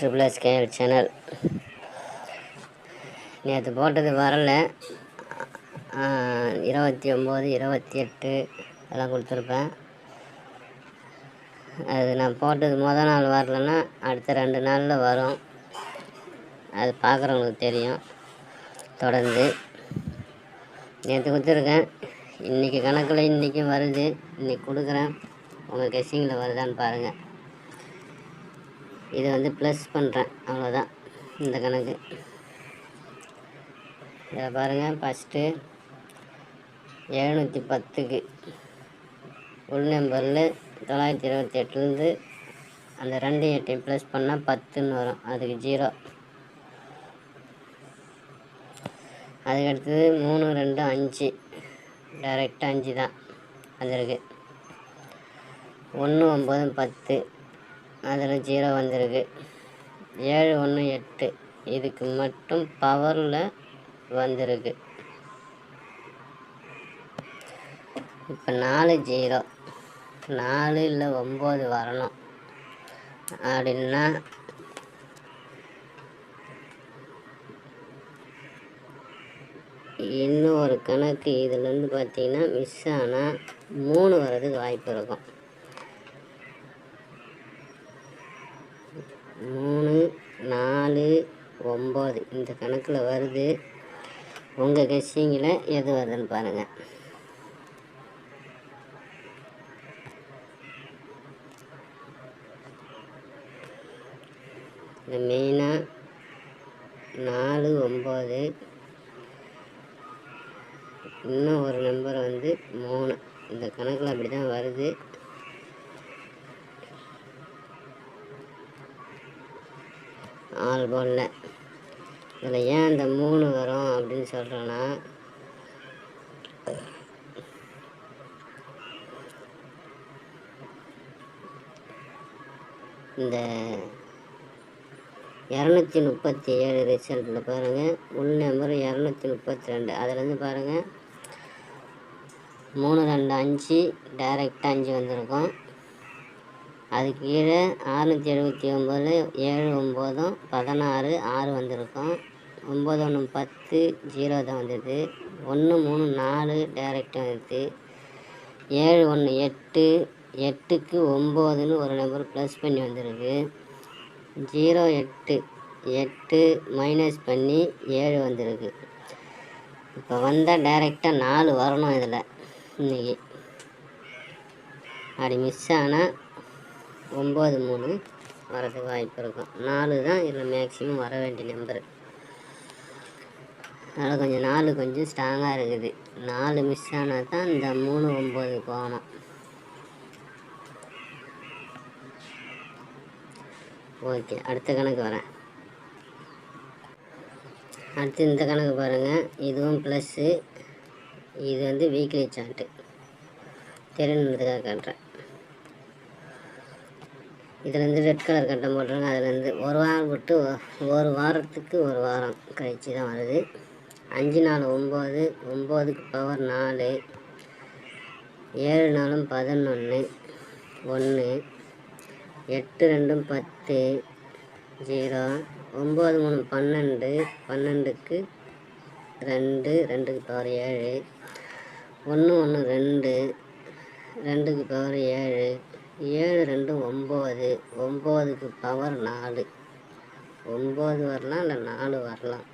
Triple S KL channel நேற்று போட்டது வரல. இருபத்தி ஒம்பது இருபத்தி எட்டு அதெல்லாம் கொடுத்துருப்பேன். அது நான் போட்டது மொதல் நாள் வரலன்னா அடுத்த ரெண்டு நாளில் வரும். அது பார்க்குறவங்களுக்கு தெரியும். தொடர்ந்து நேற்று கொடுத்துருக்கேன். இன்றைக்கி கணக்கில் இன்றைக்கும் வருது. இன்றைக்கி கொடுக்குறேன். உங்கள் கெஸ்ஸிங்கில் வருதான்னு பாருங்கள் இதை வந்து ப்ளஸ் பண்ணுறேன் அவ்வளோதான் இந்த கணக்கு. இதை பாருங்கள் ஃபஸ்ட்டு எழுநூற்றி பத்துக்கு. உள் நம்பரில் தொள்ளாயிரத்தி இருபத்தி எட்டுலேருந்து அந்த ரெண்டு எட்டையும் ப்ளஸ் பண்ணால் பத்துன்னு வரும். அதுக்கு ஜீரோ அதுக்கடுத்தது மூணு ரெண்டு அஞ்சு. டைரெக்டாக அஞ்சு தான். வந்திருக்கு. ஒன்று ஒம்பது பத்து. அதில் ஜீரோ வந்திருக்கு. ஏழு ஒன்று எட்டு. இதுக்கு மட்டும் பவரில் வந்திருக்கு. இப்போ நாலு ஜீரோ. நாலு இல்லை ஒம்பது வரணும். அப்படின்னா இன்னும் ஒரு கணக்கு இதுலேருந்து பார்த்தீங்கன்னா மிஸ் ஆனால் மூணு வர்றதுக்கு வாய்ப்பு இருக்கும். மூணு நாலு ஒம்பது. இந்த கணக்கில் வருது. உங்கள் கெஸ்ஸிங்கில் எது வருதுன்னு பாருங்கள் இந்த மெயினாக நாலு ஒம்பது. இன்னும் ஒரு நம்பர் வந்து மூணு. இந்த கணக்கில் அப்படி தான் வருது. ஆள் போடல. இதில் ஏன் இந்த மூணு வரும் அப்படின்னு சொல்கிறேன்னா இந்த இரநூத்தி முப்பத்தி ஏழு ரிசல்ட்டில் பாருங்கள் உள் நம்பர் இரநூத்தி முப்பத்தி ரெண்டு. அதுலேருந்து பாருங்கள் மூணு ரெண்டு அஞ்சு டைரெக்டாக அஞ்சு வந்திருக்கும். அது கீழே அறுநூற்றி எழுபத்தி ஒம்பது ஏழு ஒம்போதும் பதினாறு ஆறு வந்திருக்கும். ஒம்பது ஒன்று பத்து ஜீரோ தான் வந்தது. ஒன்று மூணு நாலு டேரெக்டாக வந்தது. ஏழு ஒன்று எட்டு எட்டுக்கு ஒம்போதுன்னு ஒரு நம்பர் ப்ளஸ் பண்ணி வந்திருக்கு. ஜீரோ எட்டு எட்டு மைனஸ் பண்ணி ஏழு வந்திருக்கு. இப்போ வந்தால் டைரெக்டாக நாலு வரணும் இதில் இன்றைக்கி அப்படி மிஸ் ஆனால் ஒம்பது மூணு வரதுக்கு வாய்ப்பு இருக்கும். நாலு தான் இதில் மேக்ஸிமம் வர வேண்டிய நம்பரு அதனால் கொஞ்சம் நாலு கொஞ்சம் ஸ்ட்ராங்காக இருக்குது. நாலு மிஸ் ஆனால் தான் இந்த மூணு ஒம்பது போகணும். ஓகே அடுத்த கணக்கு வரேன். அடுத்து இந்த கணக்கு பாருங்கள் இதுவும் ப்ளஸ்ஸு இது வந்து வீக்லி சார்ட்டு தெரியணுன்றதுக்காக காட்டுறேன். இதுலேருந்து ரெட் கலர் கட்டம் போட்டுருங்க அதுலேருந்து ஒரு வாரம் விட்டு ஒரு வாரத்துக்கு ஒரு வாரம் கழிச்சு தான் வருது. அஞ்சு நாலு ஒம்பது ஒம்போதுக்கு பவர் நாலு ஏழு நாளும் பதினொன்று ஒன்று எட்டு ரெண்டும் பத்து ஜீரோ ஒம்பது மூணு பன்னெண்டு பன்னெண்டுக்கு ரெண்டு ரெண்டுக்கு பவர் ஏழு ஒன்று ஒன்று ரெண்டு ரெண்டுக்கு பவர் ஏழு ஏழு ரெண்டு ஒம்பது. ஒம்போதுக்கு பவர் நாலு. ஒம்பது வரலாம் இல்லை நாலு வரலாம்.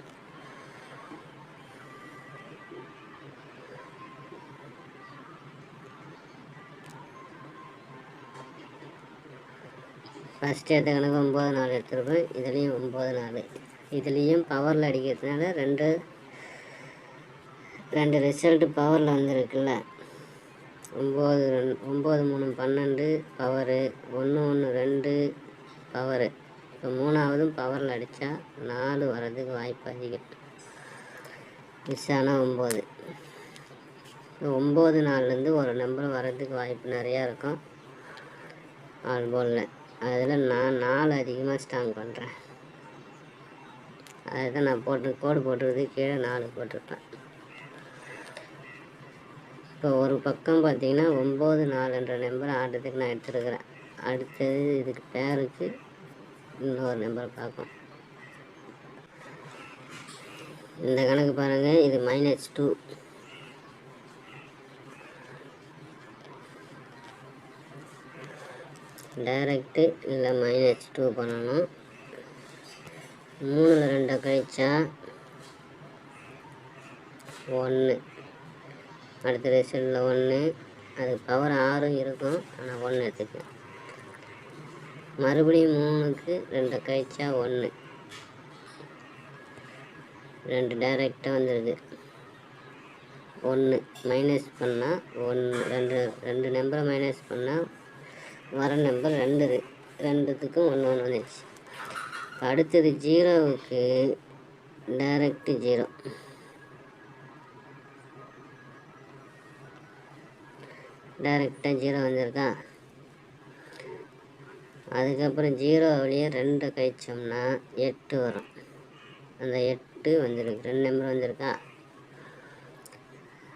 ஃபஸ்ட் எடுத்த கணக்கு ஒம்பது நாலு எடுத்துருப்பேன். இதுலேயும் ஒம்பது நாலு. இதுலேயும் பவரில் அடிக்கிறதுனால ரெண்டு ரெண்டு ரிசல்ட்டு பவரில் வந்திருக்குல்ல. ஒம்பது ரெண்டு ஒம்பது மூணு பன்னெண்டு பவரு ஒன்று ஒன்று ரெண்டு பவரு இப்போ மூணாவதும் பவரில் அடித்தா நாலு வர்றதுக்கு வாய்ப்பு அதிகம். மிஸ் ஆனால் ஒம்பது ஒம்பது நாள்லேருந்து ஒரு நம்பர் வர்றதுக்கு வாய்ப்பு நிறையா இருக்கும். ஆள் போலில் அதில் நான் நாலு அதிகமாக ஸ்ட்ராங் பண்ணுறேன் அதுதான் நான் போட்டு கோடு போட்டுருது கீழே நாலு போட்டிருப்பேன். இப்போ ஒரு பக்கம் பார்த்தீங்கன்னா ஒம்பது நாலுன்ற நம்பர் ஆட்டத்துக்கு நான் எடுத்துருக்கிறேன். அடுத்தது இதுக்கு பேருக்கு இன்னொரு நம்பர் பார்க்கும் இந்த கணக்கு பாருங்கள் இது மைனஸ் டூ டைரக்டு இல்லை மைனஸ் டூ பண்ணணும். மூணில் ரெண்டை கழிச்சா ஒன்று அடுத்த ரிசல்ட்டில் ஒன்று அது பவர் ஆறும் இருக்கும். ஆனால் ஒன்று எடுத்துக்கு மறுபடியும் மூணுக்கு ரெண்டு கழிச்சா ஒன்று ரெண்டு டைரெக்டாக வந்துடுது ஒன்று மைனஸ் பண்ணால் ஒன்று ரெண்டு ரெண்டு நம்பரை மைனஸ் பண்ணால் வர நம்பர் ரெண்டு. ரெண்டுத்துக்கும் ஒன்று ஒன்று வந்துச்சு அடுத்தது ஜீரோவுக்கு டைரக்டு ஜீரோ டைரெக்டாக ஜீரோ வந்திருக்கா? அதுக்கப்புறம் ஜீரோ வழியே ரெண்டு கழிச்சோம்னா எட்டு வரும். அந்த எட்டு வந்திருக்கு. ரெண்டு நம்பர் வந்திருக்கா?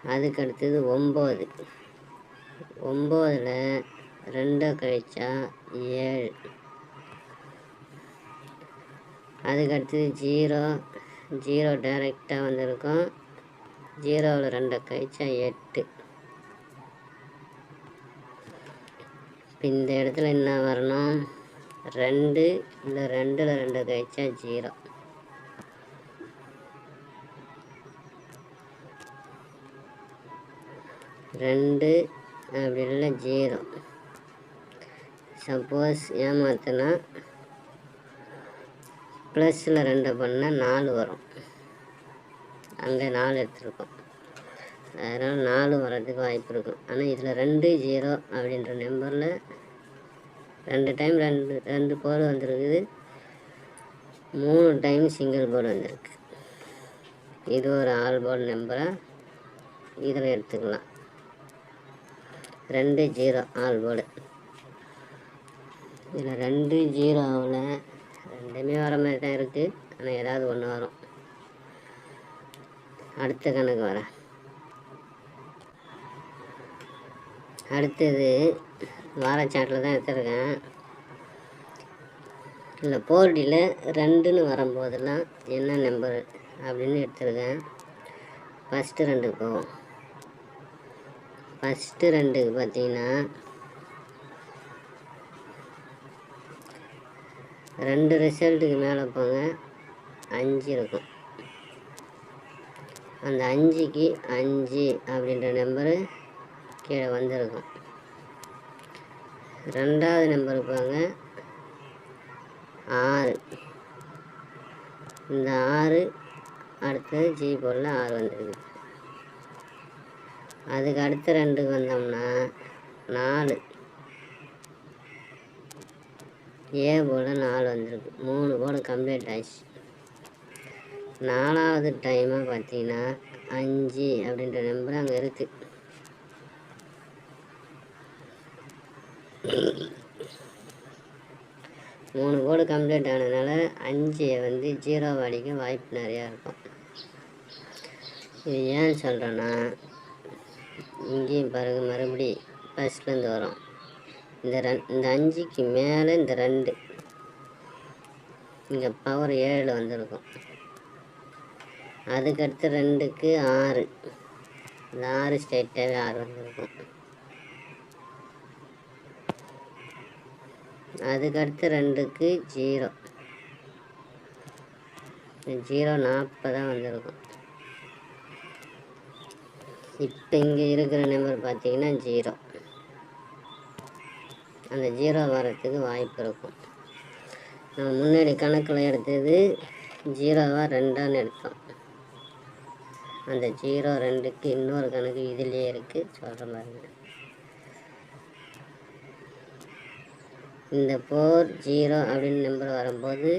அதுக்கு அடுத்தது ஒம்பது. ஒம்போதில் ரெண்டை கழிச்சா ஏழு. அதுக்கு அடுத்தது ஜீரோ. ஜீரோ டைரெக்டாக வந்திருக்கும். ஜீரோவில் ரெண்டை கழிச்சா எட்டு. இப்போ இந்த இடத்துல என்ன வரணும்? ரெண்டு இல்லை ரெண்டில் ரெண்டு கழிச்சா ஜீரோ. ரெண்டு அப்படி இல்லை ஜீரோ. சப்போஸ் ஏமாத்தினா ப்ளஸில் ரெண்டை பண்ணால் நாலு வரும். அங்கே நாலு எடுத்துருக்கோம். அதனால் நாலு வர்றதுக்கு வாய்ப்பு இருக்கும் ஆனால் இதில் ரெண்டு ஜீரோ அப்படின்ற நம்பரில் ரெண்டு டைம் ரெண்டு ரெண்டு போர்டு வந்திருக்குது. மூணு டைம் சிங்கிள் போர்டு வந்திருக்கு. இது ஒரு ஆல் போர்டு நம்பரை இதில் எடுத்துக்கலாம். ரெண்டு ஜீரோ ஆல் போர்டு இதில் ரெண்டு ஜீரோவில் ரெண்டுமே வர மாதிரி தான் இருக்குது ஆனால் ஏதாவது ஒன்று வரும். அடுத்த கணக்கு வரேன். அடுத்தது வாரச்சாட்டில் தான் எடுத்துருக்கேன். இல்லை போர்டில் ரெண்டுன்னு வரும்போதெல்லாம் என்ன நம்பர் அப்படின்னு எடுத்துருக்கேன். ஃபஸ்ட்டு ரெண்டுக்கு போவோம். ஃபஸ்ட்டு ரெண்டுக்கு பார்த்தீங்கன்னா ரெண்டு ரிசல்ட்டுக்கு மேலே போங்க அஞ்சு இருக்கும். அந்த அஞ்சுக்கு அஞ்சு அப்படின்ற நம்பரு கீழே வந்திருக்கும். ரெண்டாவது நம்பர் போங்க ஆறு. இந்த ஆறு அடுத்தது ஜி போர்டில் ஆறு வந்துருக்குது. அதுக்கு அடுத்த ரெண்டுக்கு வந்தோம்னா நாலு. ஏ போல் நாலு வந்திருக்கு. மூணு போல் கம்ப்ளீட் ஆயிடுச்சு. நாலாவது டைமாக பார்த்தீங்கன்னா அஞ்சு அப்படின்ற நம்பர் அங்கே இருக்குது மூணு கம்ப்ளீட் ஆனதுனால அஞ்சு வந்து ஜீரோ அடிக்க வாய்ப்பு நிறையா இருக்கும். இது ஏன் சொல்கிறேன்னா இங்கேயும் பிறகு மறுபடி ஃபஸ்ட்லேருந்து வரும். இந்த ரெண் இந்த அஞ்சுக்கு மேலே இந்த ரெண்டு. இங்கே பவர் ஏழு வந்திருக்கும். அதுக்கடுத்து ரெண்டுக்கு ஆறு. இந்த ஆறு ஸ்டேட்டாகவே ஆறு வந்திருக்கும். அதுக்கடுத்து ரெண்டுக்கு ஜீரோ. ஜீரோ நாற்பதாக வந்திருக்கும். இப்போ இங்கே இருக்கிற நம்பர் பார்த்தீங்கன்னா ஜீரோ. அந்த ஜீரோ வரத்துக்கு வாய்ப்பு இருக்கும். நம்ம முன்னாடி கணக்கில் எடுத்தது ஜீரோவாக ரெண்டான்னு எடுத்தோம். அந்த ஜீரோ ரெண்டுக்கு இன்னொரு கணக்கு இதுலேயே இருக்குது சொல்கிற மாதிரி இந்த ஃபோர் ஜீரோ அப்படின்னு நம்பர் வரும்போது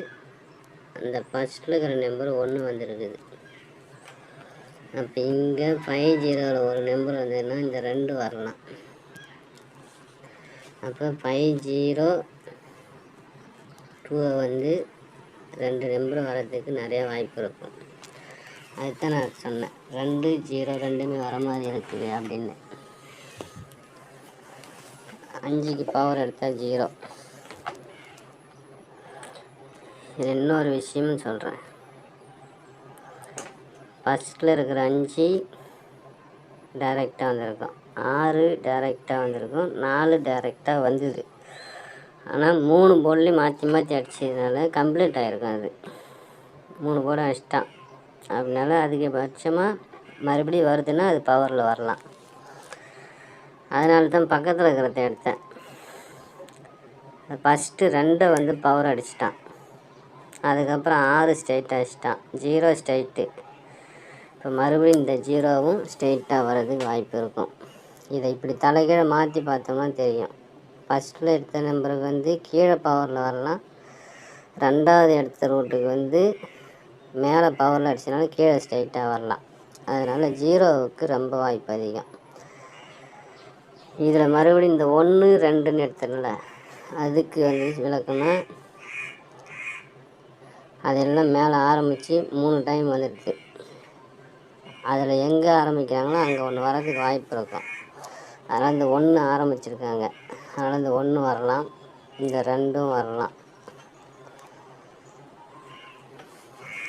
அந்த ஃபஸ்ட்டில் இருக்கிற நம்பர் ஒன்று வந்துருக்குது. அப்போ இங்கே ஃபைவ் ஜீரோவில் ஒரு நம்பர் வந்ததுன்னா இந்த ரெண்டு வரலாம். அப்போ ஃபைவ் ஜீரோ டூவை வந்து ரெண்டு நம்பர் வர்றதுக்கு நிறையா வாய்ப்பு இருக்கும். அதுதான் நான் சொன்னேன். ரெண்டு ஜீரோ ரெண்டுமே வர மாதிரி இருக்குது அப்படின்னு. அஞ்சுக்கு பவர் எடுத்தால் ஜீரோ இன்னொரு விஷயமும் சொல்கிறேன் ஃபஸ்ட்டில் இருக்கிற அஞ்சு டைரெக்டாக வந்திருக்கும். ஆறு டைரெக்டாக வந்திருக்கும். நாலு டைரெக்டாக வந்தது. ஆனால் மூணு போர்ட்லேயும் மாற்றி மாற்றி அடிச்சதுனால கம்ப்ளீட் ஆகிருக்கும் அது. மூணு போர்டும் அடிச்சிட்டான் அப்படினால அதிகபட்சமாக மறுபடியும் வருதுன்னா அது பவரில் வரலாம். அதனால தான் பக்கத்தில் இருக்கிறத எடுத்தேன். ஃபஸ்ட்டு ரெண்டை வந்து பவர் அடிச்சிட்டான். அதுக்கப்புறம் ஆறு ஸ்ட்ரைட் அடிச்சிட்டான். ஜீரோ ஸ்ட்ரைட்டு இப்போ மறுபடியும் இந்த ஜீரோவும் ஸ்ட்ரெயிட்டாக வர்றதுக்கு வாய்ப்பு இருக்கும். இதை இப்படி தலைகீழே மாற்றி பார்த்தோம்னா தெரியும். ஃபஸ்ட்டில் எடுத்த நம்பருக்கு வந்து கீழே பவரில் வரலாம். ரெண்டாவது எடுத்த ரூட்டுக்கு வந்து மேலே பவரில் அடிச்சனால கீழே ஸ்ட்ரைட்டாக வரலாம். அதனால் ஜீரோவுக்கு ரொம்ப வாய்ப்பு அதிகம். இதில் மறுபடியும் இந்த ஒன்று ரெண்டுன்னு எடுத்தனால அதுக்கு வந்து விளக்கம்னா அதெல்லாம் மேலே ஆரம்பித்து மூணு டைம் வந்துடுது அதில் எங்கே ஆரம்பிக்கிறாங்களோ அங்கே ஒன்று வரதுக்கு வாய்ப்பு இருக்கும். அதனால் இந்த ஒன்று ஆரம்பிச்சிருக்காங்க. அதனால் இந்த ஒன்று வரலாம் இந்த ரெண்டும் வரலாம்.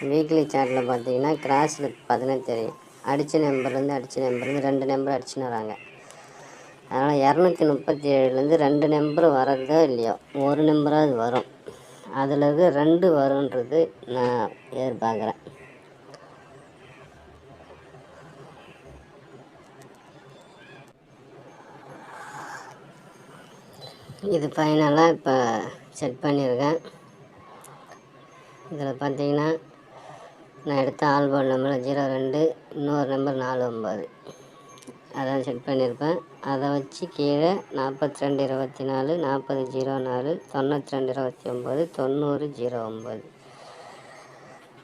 வீக்லி சார்ட்டில் பார்த்தீங்கன்னா கிராஸில் பார்த்தீங்கன்னா தெரியும். அடித்த நம்பர்லேருந்து அடித்த நம்பர்லேருந்து ரெண்டு நம்பர் அடிச்சுன்னு வராங்க. அதனால் இரநூத்தி முப்பத்தி ஏழுலேருந்து ரெண்டு நம்பர் வரதோ இல்லையோ ஒரு நம்பராவது வரும். அதில் இருந்து ரெண்டு வரும்ன்றது நான் எதிர்பார்க்குறேன் இது ஃபைனலாக இப்போ செட் பண்ணியிருக்கேன் இதில் பார்த்தீங்கன்னா நான் எடுத்த ஆல்போர்ட் நம்பர் ஜீரோ ரெண்டு இன்னொரு நம்பர் நாலு ஒம்பது அதான் செட் பண்ணியிருப்பேன். அதை வச்சு கீழே நாற்பத்தி ரெண்டு இருபத்தி நாலு நாற்பது ஜீரோ நாலு தொண்ணூற்றி ரெண்டு இருபத்தி ஒம்பது தொண்ணூறு ஜீரோ ஒம்பது.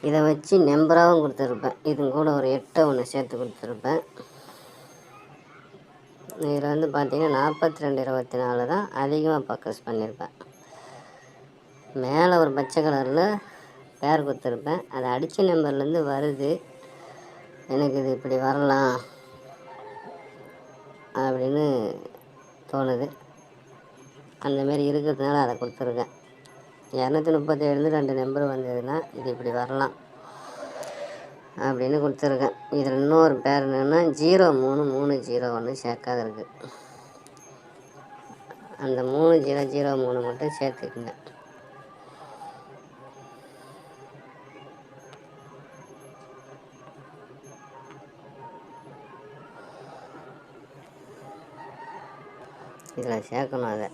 இதை வச்சு நம்பராகவும் கொடுத்துருப்பேன். இது கூட ஒரு எட்டை ஒன்று சேர்த்து கொடுத்துருப்பேன். இதில் வந்து பார்த்திங்கன்னா நாற்பத்தி ரெண்டு இருபத்தி நாலு தான் அதிகமாக ஃபோக்கஸ் பண்ணியிருப்பேன். மேலே ஒரு பச்சை கலரில் பேர் கொடுத்துருப்பேன். அது அடித்த நம்பர்லேருந்து வருது. எனக்கு இது இப்படி வரலாம். அப்படின்னு தோணுது. அந்தமாரி இருக்கிறதுனால அதை கொடுத்துருக்கேன். இரநூத்தி முப்பத்தேழுலேருந்து ரெண்டு நம்பர் வந்ததுன்னா இது இப்படி வரலாம் அப்படின்னு கொடுத்துருக்கேன். இதில் இன்னொரு பேர் என்னென்னா ஜீரோ மூணு மூணு ஜீரோ ஒன்று சேர்க்காத இருக்குது அந்த மூணு ஜீரோ ஜீரோ மூணு மட்டும் சேர்த்துக்குங்க. இதில் சேர்க்கணும் அதை.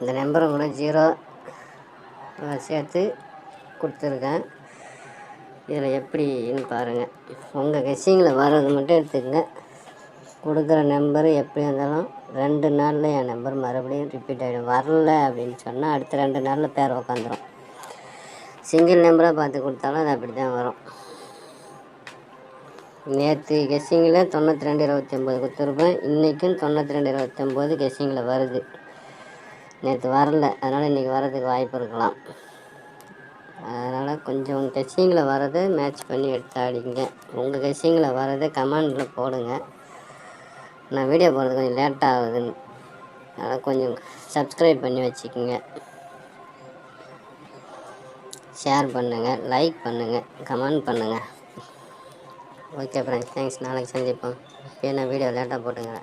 இந்த நம்பரை கூட ஜீரோ சேர்த்து கொடுத்துருக்கேன். இதில் எப்படின்னு பாருங்கள் உங்கள் கெஸ்ஸிங்கில் வர்றது மட்டும் எடுத்துக்கங்க. கொடுக்குற நம்பரு எப்படி இருந்தாலும் ரெண்டு நாளில் என் நம்பர் மறுபடியும் ரிப்பீட் ஆகிடும் வரல அப்படின்னு சொன்னால் அடுத்த ரெண்டு நாளில் பேர் உக்காந்துரும். சிங்கிள் நம்பராக பார்த்து கொடுத்தாலும் அது அப்படி தான் வரும். நேற்று கெஸ்ஸிங்கில் தொண்ணூற்றி ரெண்டு இருபத்தி ஒம்பது கொடுத்துருப்பேன். இன்றைக்கும் தொண்ணூற்றி ரெண்டு இருபத்தி ஒம்பது கெஸ்ஸிங்கில் வருது. நேற்று வரல. அதனால் இன்றைக்கி வரதுக்கு வாய்ப்பு இருக்கலாம். அதனால் கொஞ்சம் கெஸ்ஸிங்கில் வர்றது மேட்ச் பண்ணி எடுத்து ஆடிங்க உங்கள் கெஸ்ஸிங்கில் வர்றது கமெண்டில் போடுங்க. நான் வீடியோ போடுறது கொஞ்சம் லேட் ஆகுதுன்னு. அதனால் கொஞ்சம் சப்ஸ்கிரைப் பண்ணி வச்சுக்கோங்க. ஷேர் பண்ணுங்கள் லைக் பண்ணுங்கள் கமெண்ட் பண்ணுங்கள் ஓகே ஃப்ரெண்ட்ஸ் தேங்க்ஸ் நாளைக்கு சந்திப்போம். இப்போ நான் வீடியோ லேட்டாக போட்டுங்க.